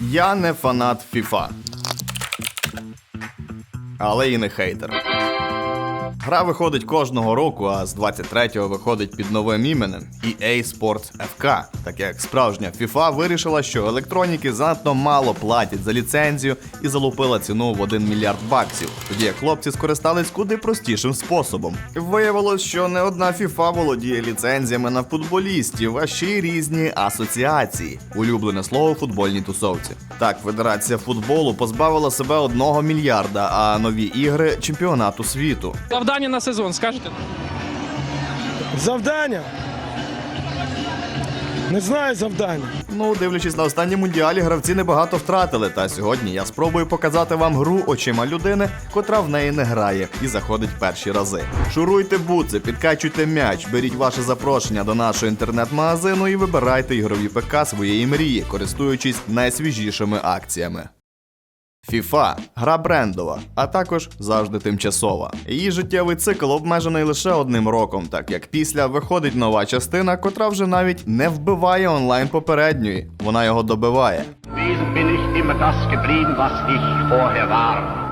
Я не фанат FIFA. Але і не хейтер. Гра виходить кожного року, а з 23-го виходить під новим іменем EA Sports FK. Так як справжня FIFA вирішила, що електроніки занадто мало платять за ліцензію і залупила ціну в 1 мільярд баксів. Тоді хлопці скористались куди простішим способом. Виявилось, що не одна FIFA володіє ліцензіями на футболістів, а ще й різні асоціації. Улюблене слово в футбольній тусовці. Так, Федерація футболу позбавила себе одного мільярда, а нові ігри чемпіонату світу. Завдання на сезон, скажете? Завдання. Не знаю завдання. Ну, дивлячись на останній мундіалі, гравці небагато втратили. Та сьогодні я спробую показати вам гру очима людини, котра в неї не грає і заходить перші рази. Шуруйте буци, підкачуйте м'яч, беріть ваше запрошення до нашого інтернет-магазину і вибирайте ігрові ПК своєї мрії, користуючись найсвіжішими акціями. FIFA – гра брендова, а також завжди тимчасова. Її життєвий цикл обмежений лише одним роком, так як після виходить нова частина, котра вже навіть не вбиває онлайн попередньої, вона його добиває. Wesen bin ich immer das geblieben, was ich vorher war.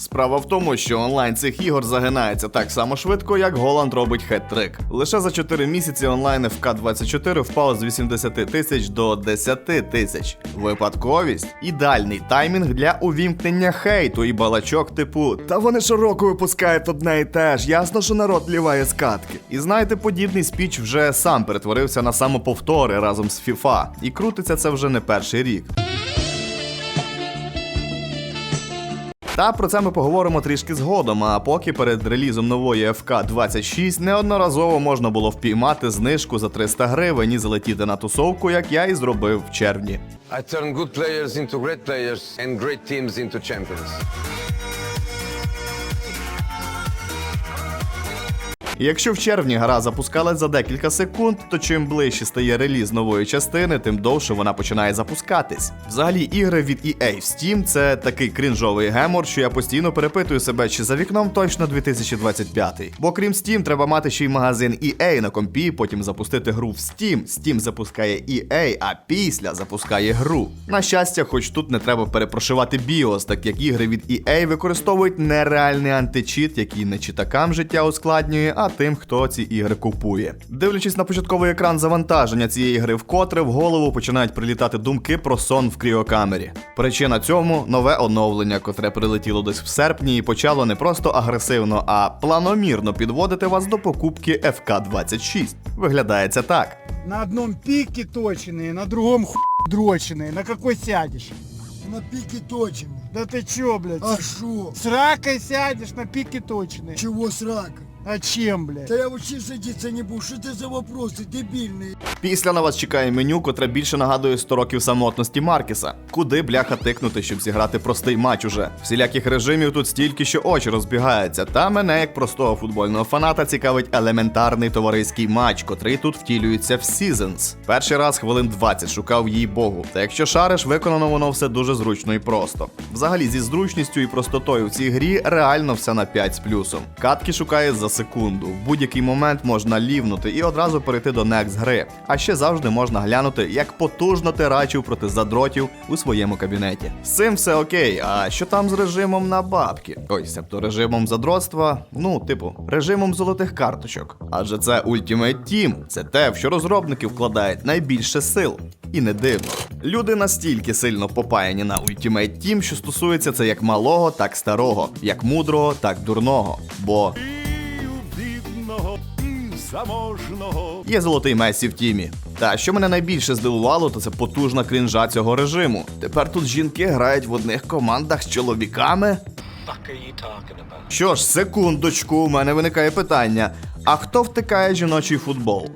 Справа в тому, що онлайн цих ігор загинається так само швидко, як Голланд робить хет-трик. Лише за 4 місяці онлайн ФК-24 впав з 80 тисяч до 10 тисяч. Випадковість ідеальний таймінг для увімкнення хейту і балачок типу Та вони щороку випускають одне і те ж, ясно, що народ ліває з катки. І знаєте, подібний спіч вже сам перетворився на самоповтори разом з FIFA. І крутиться це вже не перший рік. Та про це ми поговоримо трішки згодом. А поки перед релізом нової ФК 26 неодноразово можна було впіймати знижку за 300 гривень і залетіти на тусовку, як я і зробив в червні. I turn good players into great players and great teams into champions. І якщо в червні гра запускалась за декілька секунд, то чим ближче стає реліз нової частини, тим довше вона починає запускатись. Взагалі, ігри від EA в Steam це такий крінжовий гемор, що я постійно перепитую себе, чи за вікном точно 2025. Бо крім Steam, треба мати ще й магазин EA на компі, потім запустити гру в Steam. Steam запускає EA, а після запускає гру. На щастя, хоч тут не треба перепрошивати BIOS, так як ігри від EA використовують нереальний античіт, який не читакам життя ускладнює, а тим, хто ці ігри купує. Дивлячись на початковий екран завантаження цієї гри вкотре, в голову починають прилітати думки про сон в кріокамері. Причина цьому нове оновлення, котре прилетіло десь в серпні і почало не просто агресивно, а планомірно підводити вас до покупки ФК-26. Виглядає це так. На одном пике точенные, на другом ху дроченные. На какой сядешь? На пике точно. Да ты чё, блядь? А шо? С ракой сядешь на пике точенные. Чего с раком? А чем, блядь? Да я вообще садиться не буду. Что это за вопросы дебильные? Після на вас чекає меню, котре більше нагадує 100 років самотності Маркіса. Куди бляха тикнути, щоб зіграти простий матч уже? Всіляких режимів тут стільки, що очі розбігаються. Та мене, як простого футбольного фаната, цікавить елементарний товариський матч, котрий тут втілюється в Seasons. Перший раз хвилин 20 шукав їй богу. Та якщо шариш, виконано воно все дуже зручно і просто. Взагалі, зі зручністю і простотою в цій грі реально все на 5 з плюсом. Катки шукає за секунду. В будь-який момент можна лівнути і одразу перейти до next гри. А ще завжди можна глянути, як потужно ти рачив проти задротів у своєму кабінеті. З цим все окей. А що там з режимом на бабки? Ой, себто режимом задротства, ну, типу, режимом золотих карточок. Адже це Ultimate Team, це те, в що розробники вкладають найбільше сил. І не дивно. Люди настільки сильно попаяні на Ultimate Team, що стосується це як малого, так старого, як мудрого, так дурного. Бо Є золотий Месі в тімі. Та що мене найбільше здивувало, то це потужна крінжа цього режиму. Тепер тут жінки грають в одних командах з чоловіками. Що ж, секундочку, у мене виникає питання: а хто втикає жіночий футбол?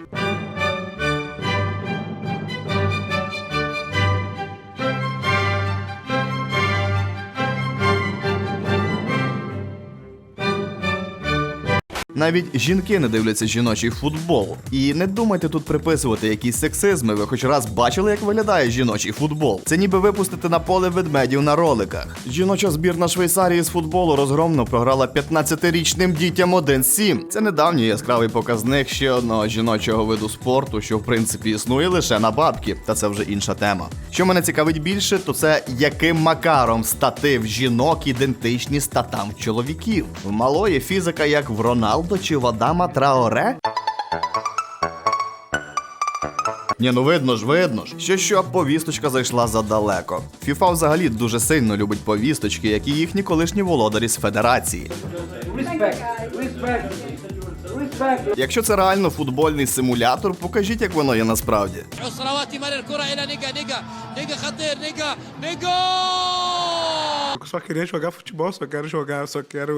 Навіть жінки не дивляться жіночий футбол. І не думайте тут приписувати якісь сексизми. Ви хоч раз бачили, як виглядає жіночий футбол. Це ніби випустити на поле ведмедів на роликах. Жіноча збірна Швейцарії з футболу розгромно програла 15-річним дітям 1-7. Це недавній яскравий показник ще одного жіночого виду спорту, що в принципі існує лише на бабки, та це вже інша тема. Що мене цікавить більше, то це яким макаром статив жінок ідентичні статам чоловіків. В малої фізика як в Роналдо височив Адама Траоре? Ні, ну видно ж, видно ж. Що що повісточка зайшла задалеко. Фіфа взагалі дуже сильно любить повісточки, як і їхні колишні володарі з федерації. Якщо це реально футбольний симулятор, покажіть, як воно є насправді. Só queria jogar futebol, só quero jogar, só quero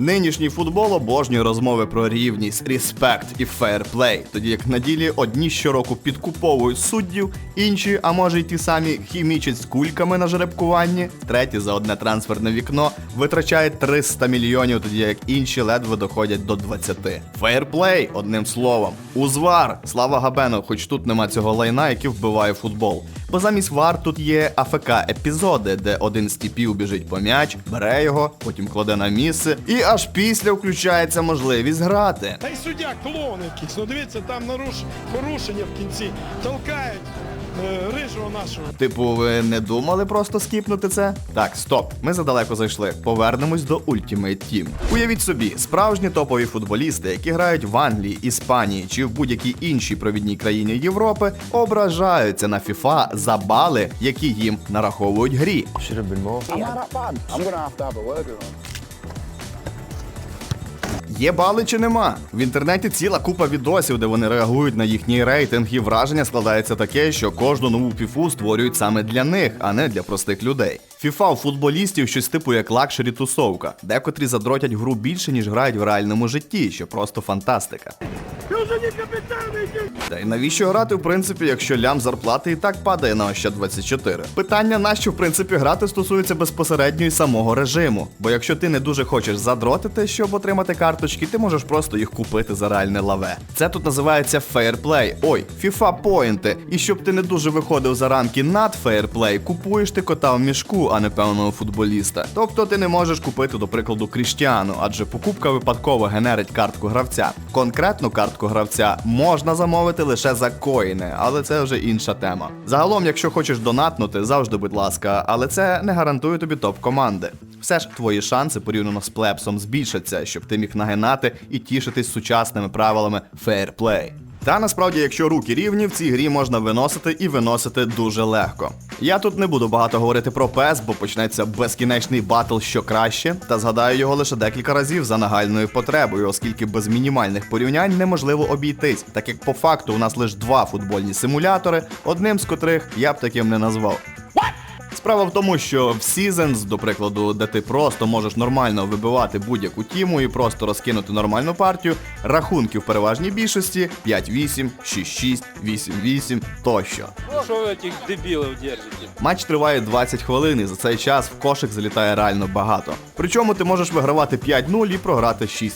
Нинішній футбол обожнює розмови про рівність, респект і фейрплей, тоді як на ділі одні щороку підкуповують суддів, інші, а може й ті самі хімічать з кульками на жеребкуванні, треті за одне трансферне вікно витрачають 300 мільйонів, тоді як інші ледве доходять до 20. Фейрплей, одним словом. Узвар, слава Габену, хоч тут нема цього лайна, який вбиває футбол. Бо замість вар тут є АФК епізоди, де один з тіпів біжить по м'яч, бере його, потім кладе на місце, і аж після включається можливість грати. Та й суддя клоун якийсь. Ну дивіться, там наруш... порушення в кінці. Толкають е, рижого нашого. Типу, ви не думали просто скіпнути це? Так, стоп, ми задалеко зайшли. Повернемось до Ultimate Team. Уявіть собі, справжні топові футболісти, які грають в Англії, Іспанії чи в будь-якій іншій провідній країні Європи, ображаються на FIFA за бали, які їм нараховують грі. Є бали чи нема? В інтернеті ціла купа відосів, де вони реагують на їхній рейтинг, і враження складається таке, що кожну нову фіфу створюють саме для них, а не для простих людей. Фіфа у футболістів щось типу як лакшері тусовка, декотрі задротять гру більше, ніж грають в реальному житті, що просто фантастика. Та й навіщо грати, в принципі, якщо лям зарплати і так падає на Ощад 24? Питання, нащо в принципі грати стосується безпосередньо і самого режиму. Бо якщо ти не дуже хочеш задротити, щоб отримати карточки, ти можеш просто їх купити за реальне лаве. Це тут називається фейрплей. Ой, FIFA поінти. І щоб ти не дуже виходив за рамки над фейрплей, купуєш ти кота в мішку, а не певного футболіста. Тобто ти не можеш купити, до прикладу, Кріштіану, адже покупка випадково генерить картку гравця. Конкретну картку гравця можна замовити лише за коїни, але це вже інша тема. Загалом, якщо хочеш донатнути, завжди, будь ласка, але це не гарантує тобі топ команди. Все ж твої шанси порівняно з плепсом збільшаться, щоб ти міг нагинати і тішитись сучасними правилами фейрплей. Та насправді, якщо руки рівні, в цій грі можна виносити і виносити дуже легко. Я тут не буду багато говорити про PES, бо почнеться безкінечний батл, що краще, та згадаю його лише декілька разів за нагальною потребою, оскільки без мінімальних порівнянь неможливо обійтись, так як по факту у нас лише два футбольні симулятори, одним з котрих я б таким не назвав. Справа в тому, що в Seasons, до прикладу, де ти просто можеш нормально вибивати будь-яку тіму і просто розкинути нормальну партію, рахунки в переважній більшості 5-8, 6-6, 8-8 тощо. Что вы этих дебилов держите? Матч триває 20 хвилин, і за цей час в кошик залітає реально багато. Причому ти можеш вигравати 5-0 і програти 6-5.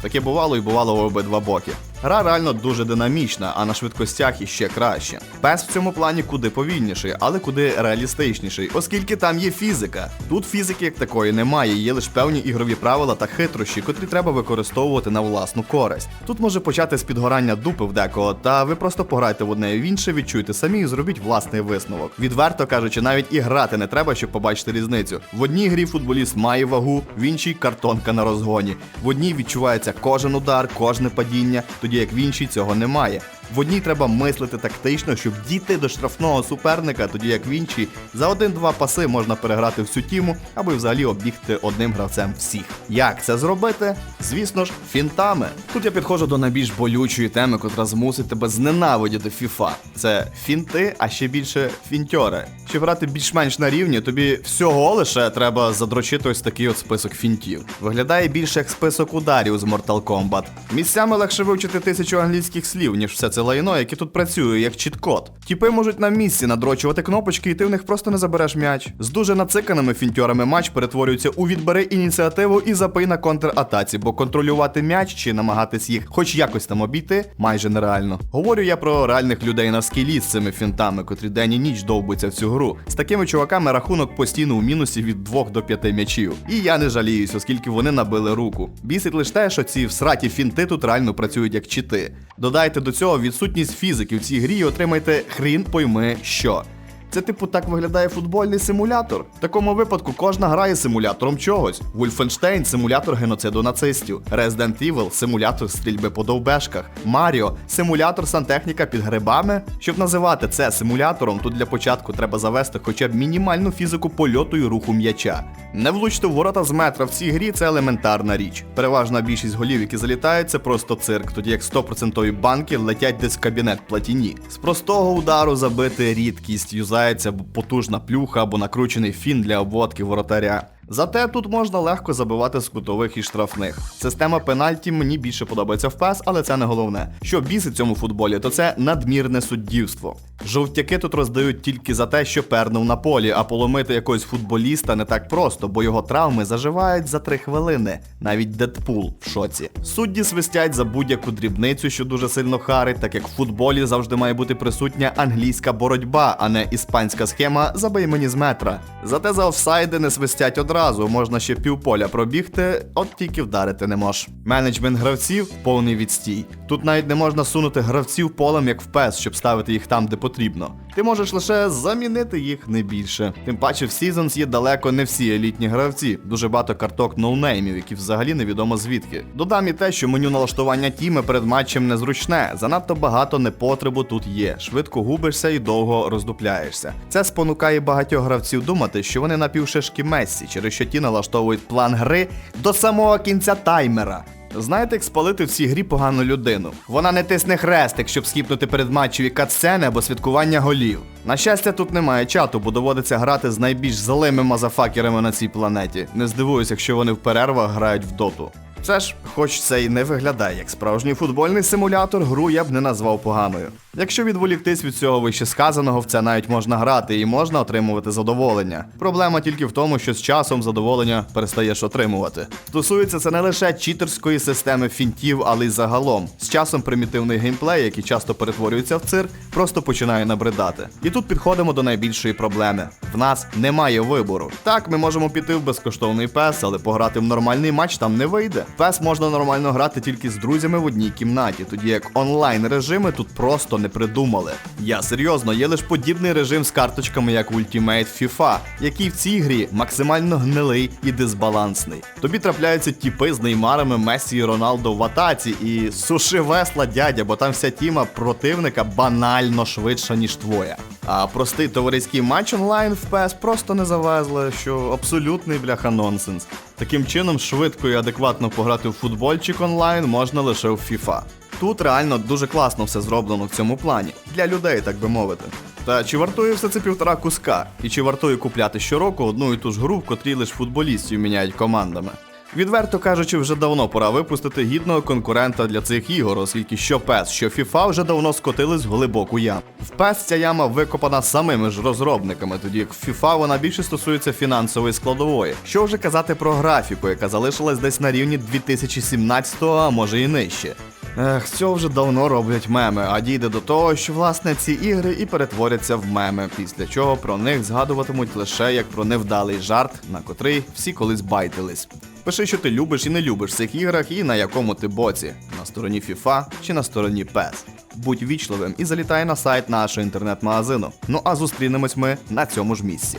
Таке бувало і бувало в обидва боки. Гра реально дуже динамічна, а на швидкостях іще краще. Пес в цьому плані куди повільніший, але куди реалістичніший, оскільки там є фізика. Тут фізики як такої немає, є лише певні ігрові правила та хитрощі, котрі треба використовувати на власну користь. Тут може почати з підгорання дупи в декого, та ви просто пограйте в одне в інше, відчуйте самі і зробіть власний висновок. Відверто кажучи, навіть і грати не треба, щоб побачити різницю. В одній грі футболіст має вагу, в іншій картонка на розгоні. В одній відчувається кожен удар, кожне падіння, тоді як в іншій цього немає. В одній треба мислити тактично, щоб дійти до штрафного суперника, тоді як в іншій за один-два паси можна переграти всю тіму або й взагалі обігти одним гравцем всіх. Як це зробити? Звісно ж, фінтами. Тут я підходжу до найбільш болючої теми, котра змусить тебе зненавидіти FIFA. Це фінти, а ще більше фінтьори. Щоб грати більш-менш на рівні, тобі всього лише треба задрочити ось такий от список фінтів. Виглядає більше як список ударів з Mortal Kombat. Місцями легше вивчити тисячу англійських слів, ніж все це це лайно, яке тут працює, як чіт-код. Тіпи можуть на місці надрочувати кнопочки, і ти в них просто не забереш м'яч. З дуже нациканими фінтьорами матч перетворюється у відбери ініціативу і запий на контратаці, бо контролювати м'яч чи намагатись їх хоч якось там обійти майже нереально. Говорю я про реальних людей на скілі з цими фінтами, котрі день і ніч довбуться в цю гру. З такими чуваками рахунок постійно у мінусі від 2 до 5 м'ячів. І я не жаліюсь, оскільки вони набили руку. Бісить лише те, що ці всраті фінти тут реально працюють як чити. Додайте до цього відсутність фізики в цій грі і отримаєте хрін пойми що. Це типу так виглядає футбольний симулятор. В такому випадку кожна грає симулятором чогось. Wolfenstein – симулятор геноциду нацистів. Resident Evil – симулятор стрільби по довбешках. Маріо симулятор сантехніка під грибами. Щоб називати це симулятором, тут для початку треба завести хоча б мінімальну фізику польоту і руху м'яча. Не влучити в ворота з метра в цій грі це елементарна річ. Переважна більшість голів, які залітають, це просто цирк, тоді як 100% банки летять десь в кабінет платіні. З простого удару забити рідкість, юзається або потужна плюха або накручений фін для обводки воротаря. Зате тут можна легко забивати з кутових і штрафних. Система пенальті мені більше подобається в пес, але це не головне. Що бісить цьому футболі, то це надмірне суддівство. Жовтяки тут роздають тільки за те, що пернув на полі, а поломити якогось футболіста не так просто, бо його травми заживають за 3 хвилини. Навіть Дедпул в шоці. Судді свистять за будь-яку дрібницю, що дуже сильно харить, так як в футболі завжди має бути присутня англійська боротьба, а не іспанська схема забий мені з метра. Зате за офсайди не свистять одразу, можна ще півполя пробігти, от тільки вдарити не мож. Менеджмент гравців повний відстій. Тут навіть не можна сунути гравців полем як в пес, щоб ставити їх там, де потрібно. Ти можеш лише замінити їх не більше. Тим паче в Seasons є далеко не всі елітні гравці, дуже багато карток ноунеймів, які взагалі невідомо звідки. Додам і те, що меню налаштування тіми перед матчем незручне. Занадто багато непотребу тут є. Швидко губишся і довго роздупляєшся. Це спонукає багатьох гравців думати, що вони напівшишки Мессі, через що ті налаштовують план гри до самого кінця таймера. Знаєте, як спалити в цій грі погану людину? Вона не тисне хрестик, щоб скіпнути перед матчеві катсцени або святкування голів. На щастя, тут немає чату, бо доводиться грати з найбільш злими мазафакерами на цій планеті. Не здивуюсь, якщо вони в перервах грають в доту. Це ж, хоч це і не виглядає як справжній футбольний симулятор, гру я б не назвав поганою. Якщо відволіктись від цього вище сказаного, в це навіть можна грати і можна отримувати задоволення. Проблема тільки в тому, що з часом задоволення перестаєш отримувати. Стосується це не лише читерської системи фінтів, але й загалом. З часом примітивний геймплей, який часто перетворюється в цирк, просто починає набридати. І тут підходимо до найбільшої проблеми: в нас немає вибору. Так, ми можемо піти в безкоштовний пес, але пограти в нормальний матч там не вийде. Пес можна нормально грати тільки з друзями в одній кімнаті, тоді як онлайн режими тут просто не придумали. Я серйозно, є лише подібний режим з карточками, як Ultimate FIFA, який в цій грі максимально гнилий і дисбалансний. Тобі трапляються тіпи з неймарами Месі і Роналдо в атаці, і суши весла дядя, бо там вся тіма противника банально швидша, ніж твоя. А простий товариський матч онлайн в PS просто не завезли, що абсолютний бляха нонсенс. Таким чином, швидко і адекватно пограти в футбольчик онлайн можна лише в FIFA. Тут реально дуже класно все зроблено в цьому плані. Для людей, так би мовити. Та чи вартує все це півтора куска? І чи вартує купляти щороку одну і ту ж гру, в котрій лише футболістів міняють командами? Відверто кажучи, вже давно пора випустити гідного конкурента для цих ігор, оскільки що PES, що FIFA вже давно скотились в глибоку яму. В PES ця яма викопана самими ж розробниками, тоді як в FIFA вона більше стосується фінансової складової. Що вже казати про графіку, яка залишилась десь на рівні 2017-го, а може і нижче. Ех, цього вже давно роблять меми, а дійде до того, що власне ці ігри і перетворяться в меми, після чого про них згадуватимуть лише як про невдалий жарт, на котрий всі колись байтились. Пиши, що ти любиш і не любиш цих іграх, і на якому ти боці на стороні FIFA чи на стороні PES. Будь вічливим і залітай на сайт нашого інтернет-магазину. Ну а зустрінемось ми на цьому ж місці.